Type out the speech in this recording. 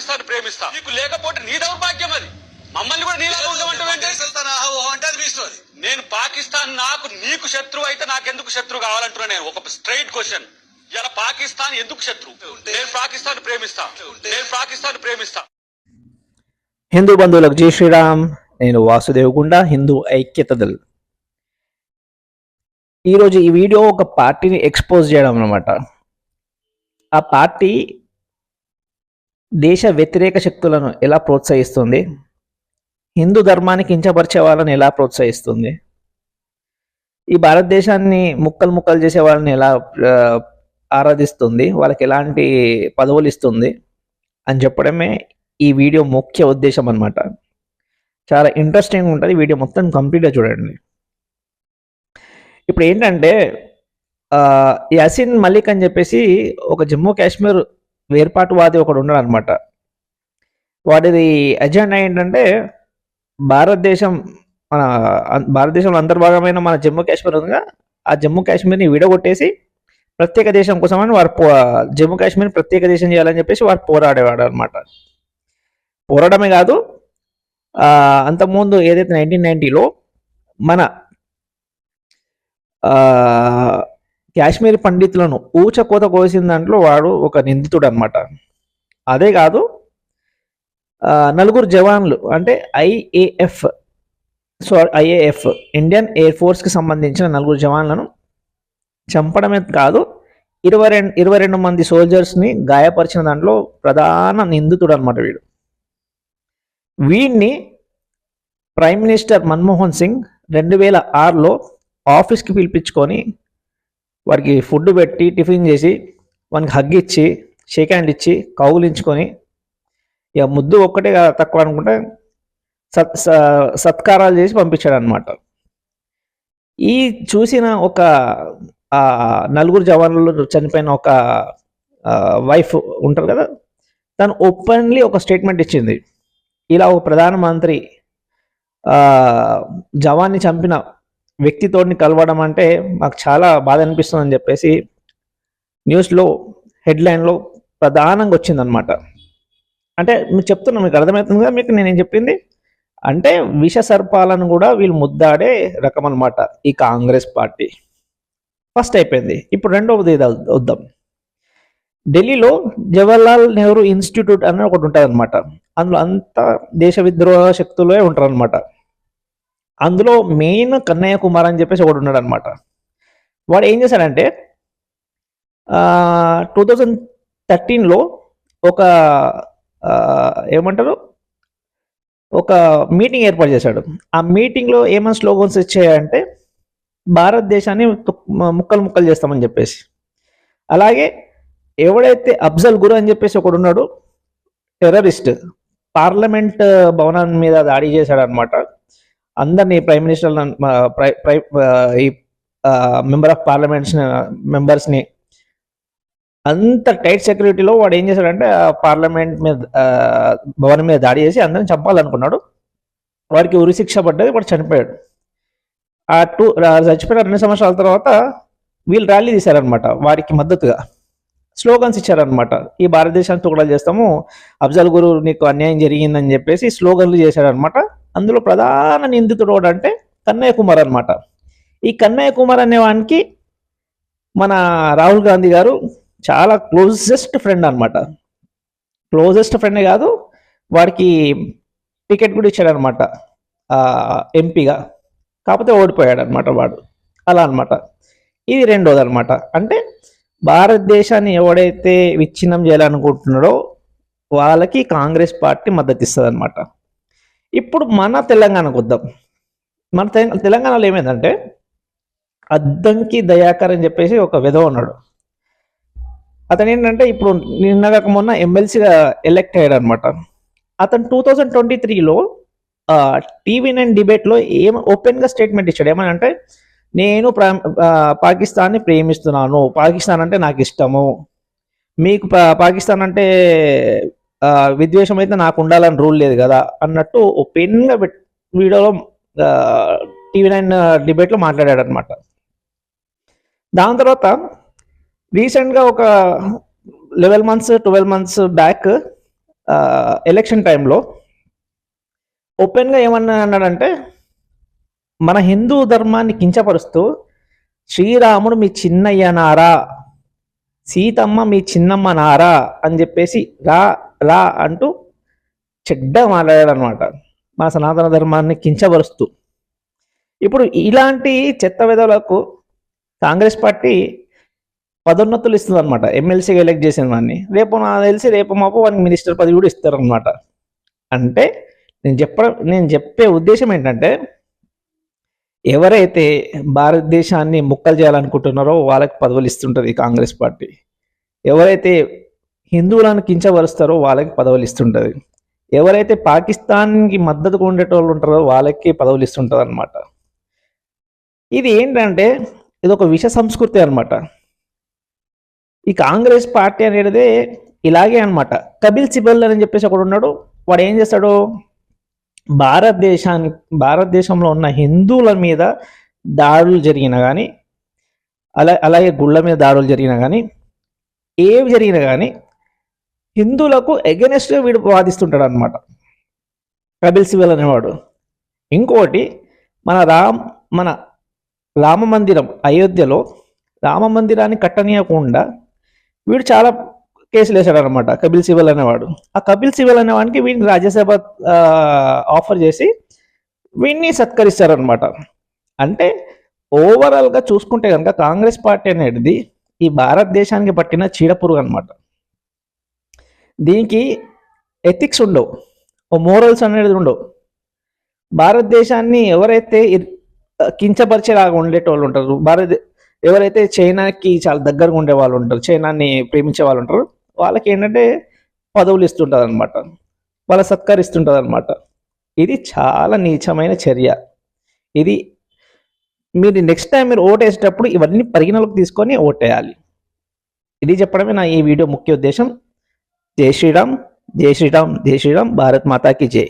పాకిస్తాన్ ప్రేమిస్తా. నీకు లేకపోతే నీ దౌర్భాగ్యం అది. మమ్మల్ని కూడా నీలాగా స్టోరీ నేను పాకిస్తాన్ నాకు నీకు శత్రువు అయితే నాకెందుకు శత్రువు కావాలంటున్నా నేను. ఒక స్ట్రైట్ క్వశ్చన్ ఇలా పాకిస్తాన్ ఎందుకు శత్రువు? నేను పాకిస్తాన్ ప్రేమిస్తా. నేను పాకిస్తాన్ ప్రేమిస్తా. హిందూ బంధువులకు జై శ్రీరామ్. నేను వాసుదేవగుండ హిందూ ఐక్యత దళ్ ఈరోజు ఈ వీడియో ఒక పార్టీని ఎక్స్పోజ్ చేయడం అనమాట ఆ పార్టీ దేశ వ్యతిరేక శక్తులను ఎలా ప్రోత్సహిస్తుంది? హిందూ ధర్మాన్ని కించపరిచే వాళ్ళని ఎలా ప్రోత్సహిస్తుంది? ఈ భారతదేశాన్ని ముక్కలు ముక్కలు చేసే వాళ్ళని ఎలా ఆరాధిస్తుంది? వాళ్ళకి ఎలాంటి పదవులు ఇస్తుంది? అని చెప్పడమే ఈ వీడియో ముఖ్య ఉద్దేశం అనమాట చాలా ఇంట్రెస్టింగ్ ఉంటుంది. వీడియో మొత్తం కంప్లీట్గా చూడండి. ఇప్పుడు ఏంటంటే యాసిన్ మలిక్ అని చెప్పేసి ఒక జమ్మూ కాశ్మీర్ వేర్పాటువాది ఒకడు ఉన్నాడు అనమాట వాడిది ఎజెండా ఏంటంటే భారతదేశం మన భారతదేశంలో అంతర్భాగమైన మన జమ్మూ కాశ్మీర్ ఉందిగా ఆ జమ్మూ కాశ్మీర్ని విడగొట్టేసి ప్రత్యేక దేశం కోసం అని వారు పో జమ్మూ కాశ్మీర్ ప్రత్యేక దేశం చేయాలని చెప్పేసి వారు పోరాడేవాడు అనమాట పోరాడమే కాదు అంతకుముందు ఏదైతే నైన్టీన్ నైన్టీలో మన కాశ్మీర్ పండితులను ఊచకోత కోసిన దాంట్లో వాడు ఒక నిందితుడు అనమాట అదే కాదు నలుగురు జవాన్లు అంటే IAF so IAF Indian air ఫోర్స్కి సంబంధించిన నలుగురు జవాన్లను చంపడమే కాదు ఇరవై రెండు ఇరవై రెండు మంది సోల్జర్స్ని గాయపరిచిన దాంట్లో ప్రధాన నిందితుడు అనమాట వీడు. వీడిని ప్రైమ్ మినిస్టర్ మన్మోహన్ సింగ్ రెండు వేల ఆరులో ఆఫీస్కి పిలిపించుకొని వాడికి ఫుడ్ పెట్టి టిఫిన్ చేసి వానికి హగ్ ఇచ్చి షేక్ హ్యాండ్ ఇచ్చి కౌగులించుకొని ఇక ముద్దు ఒక్కటే కా- తక్కువ అనుకుంటే సత్ స- సత్కారాలు చేసి పంపించాడు అనమాట ఈ చూసిన ఒక నలుగురు జవాన్లు చనిపోయిన ఒక వైఫ్ ఉంటారు కదా తను ఓపెన్లీ ఒక స్టేట్మెంట్ ఇచ్చింది. ఇలా ఒక ప్రధానమంత్రి జవాన్ని చంపిన వ్యక్తితోని కలవడం అంటే మాకు చాలా బాధ అనిపిస్తుంది అని చెప్పేసి న్యూస్లో హెడ్లైన్లో ప్రధానంగా వచ్చిందనమాట అంటే మీరు చెప్తున్నా మీకు అర్థమవుతుంది కదా మీకు నేనేం చెప్పింది? అంటే విష సర్పాలను కూడా వీళ్ళు ముద్దాడే రకం అనమాట ఈ కాంగ్రెస్ పార్టీ. ఫస్ట్ అయిపోయింది. ఇప్పుడు రెండవది వద్దాం. ఢిల్లీలో జవహర్లాల్ నెహ్రూ ఇన్స్టిట్యూట్ అని ఒకటి ఉంటుంది అనమాట అందులో అంతా దేశ విద్రోహ శక్తులే ఉంటారు అనమాట అందులో మెయిన్ కన్నయ్య కుమార్ అని చెప్పేసి ఒకడు ఉన్నాడు అనమాట వాడు ఏం చేశాడంటే టూ థౌజండ్ థర్టీన్లో ఒక ఏమంటారు? ఒక మీటింగ్ ఏర్పాటు చేశాడు. ఆ మీటింగ్లో ఏమైనా స్లోగన్స్ ఇచ్చాయంటే భారతదేశాన్ని ముక్కలు ముక్కలు చేస్తామని చెప్పేసి. అలాగే ఎవడైతే అఫ్జల్ గురు అని చెప్పేసి ఒకడు ఉన్నాడు టెర్రరిస్ట్ పార్లమెంట్ భవనం మీద దాడి చేశాడు అనమాట అందరినీ ప్రైమ్ మినిస్టర్ ఈ మెంబర్ ఆఫ్ పార్లమెంట్స్ మెంబర్స్ని అంత టైట్ సెక్యూరిటీలో వాడు ఏం చేశాడంటే ఆ పార్లమెంట్ మీద భవనం మీద దాడి చేసి అందరిని చంపాలనుకున్నాడు. వాడికి ఉరిశిక్ష పడ్డది వాడు చనిపోయాడు. ఆ టూ చచ్చిపోయిన రెండు సంవత్సరాల తర్వాత వీళ్ళు ర్యాలీ తీశారనమాట వారికి మద్దతుగా. స్లోగన్స్ ఇచ్చారనమాట ఈ భారతదేశాన్ని తుకడాలు చేస్తాము అఫ్జల్ గురు నీకు అన్యాయం జరిగిందని చెప్పేసి స్లోగన్లు చేశారనమాట అందులో ప్రధాన నిందితుడు అంటే కన్నయ్య కుమార్ అనమాట ఈ కన్నయ్య కుమార్ అనేవానికి మన రాహుల్ గాంధీ గారు చాలా క్లోజెస్ట్ ఫ్రెండ్ అనమాట క్లోజెస్ట్ ఫ్రెండే కాదు వాడికి టికెట్ కూడా ఇచ్చాడనమాట ఎంపీగా కాకపోతే ఓడిపోయాడు అనమాట వాడు. అలా అనమాట ఇది రెండోది అనమాట అంటే భారతదేశాన్ని ఎవడైతే విచ్ఛిన్నం చేయాలనుకుంటున్నాడో వాళ్ళకి కాంగ్రెస్ పార్టీ మద్దతు ఇస్తుంది అనమాట ఇప్పుడు మన తెలంగాణకు వద్దాం. మన తెలంగాణలో ఏమైందంటే అద్దంకి దయాకర్ అని చెప్పేసి ఒక విధవ ఉన్నాడు. అతను ఏంటంటే ఇప్పుడు నిన్నగాక మొన్న ఎమ్మెల్సీగా ఎలెక్ట్ అయ్యాడు అనమాట అతను టూ థౌజండ్ ట్వంటీ త్రీలో టీవీ నైన్ డిబేట్లో ఏం ఓపెన్గా స్టేట్మెంట్ ఇచ్చాడు. ఏమని అంటే నేను ప్రా- పాకిస్తాన్ని ప్రేమిస్తున్నాను. పాకిస్తాన్ అంటే నాకు ఇష్టము. మీకు పా- పాకిస్తాన్ అంటే విద్వేషం అయితే నాకు ఉండాలని రూల్ లేదు కదా అన్నట్టు ఓపెన్గా వీడియోలో టీవీ నైన్ డిబేట్లో మాట్లాడాడు అనమాట దాని తర్వాత రీసెంట్గా ఒక level months twelve months back election టైంలో ఓపెన్గా ఏమన్నా అన్నాడంటే మన హిందూ ధర్మాన్ని కించపరుస్తూ శ్రీరాముడు మీ చిన్నయ్య నారా సీతమ్మ మీ చిన్నమ్మ నారా అని చెప్పేసి రా అలా అంటూ చెడ్డ మాట్లాడాడు అనమాట మన సనాతన ధర్మాన్ని కించబరుస్తూ ఇప్పుడు ఇలాంటి చెత్త విధులకు కాంగ్రెస్ పార్టీ పదోన్నతులు ఇస్తుంది అనమాట ఎమ్మెల్సీగా ఎలెక్ట్ చేసిన వాడిని. రేపు నాకు తెలిసి రేపు మాపు వానికి మినిస్టర్ పదవి కూడా ఇస్తారనమాట అంటే నేను చెప్పడం నేను చెప్పే ఉద్దేశం ఏంటంటే ఎవరైతే భారతదేశాన్ని ముక్కలు చేయాలనుకుంటున్నారో వాళ్ళకి పదవులు ఇస్తుంటుంది కాంగ్రెస్ పార్టీ. ఎవరైతే హిందువులను కించపరుస్తారో వాళ్ళకి పదవులు ఇస్తుంటుంది ఎవరైతే పాకిస్తాన్కి మద్దతుగా ఉండేటోళ్ళు ఉంటారో వాళ్ళకి పదవులు ఇస్తుంటుంది అనమాట ఇది ఏంటంటే ఇది ఒక విష సంస్కృతి అనమాట ఈ కాంగ్రెస్ పార్టీ అనేది ఇలాగే అనమాట కపిల్ సిబల్ అని చెప్పేసి ఒకడు ఉన్నాడు. వాడు ఏం చేస్తాడు? భారతదేశానికి భారతదేశంలో ఉన్న హిందువుల మీద దాడులు జరిగినా కానీ అలా అలాగే గుళ్ళ మీద దాడులు జరిగినా కానీ ఏవి జరిగినా కానీ హిందువులకు ఎగెనెస్ట్గా వీడు వాదిస్తుంటాడు అనమాట కపిల్ సివల్ అనేవాడు. ఇంకోటి మన రామ్ మన రామ మందిరం అయోధ్యలో రామ మందిరాన్ని కట్టనీయకుండా వీడు చాలా కేసులు వేశాడు అనమాట కపిల్ సివల్ అనేవాడు. ఆ కపిల్ సివల్ అనేవాడికి వీడిని రాజ్యసభ ఆఫర్ చేసి వీడిని సత్కరిస్తారనమాట అంటే ఓవరాల్గా చూసుకుంటే కనుక కాంగ్రెస్ పార్టీ అనేది ఈ భారతదేశానికి పట్టిన చీడపురుగు అనమాట దీనికి ఎథిక్స్ ఉండవు. ఓ మోరల్స్ అనేది ఉండవు. భారతదేశాన్ని ఎవరైతే కించపరిచేలాగా ఉండేటోళ్ళు ఉంటారు భారత ఎవరైతే చైనాకి చాలా దగ్గరగా ఉండే వాళ్ళు ఉంటారు చైనాని ప్రేమించే వాళ్ళు ఉంటారు వాళ్ళకి ఏంటంటే పదవులు ఇస్తుంటుంది అనమాట వాళ్ళ సత్కరిస్తుంటుంది అనమాట ఇది చాలా నీచమైన చర్య. ఇది మీరు నెక్స్ట్ టైం మీరు ఓట్ ఇవన్నీ పరిగణలోకి తీసుకొని ఓటేయాలి. ఇది చెప్పడమే నా ఈ వీడియో ముఖ్య ఉద్దేశం. జై శ్రీరామ్ జై శ్రీరామ్ జై శ్రీరామ్ భారత్ మాతాకి జై.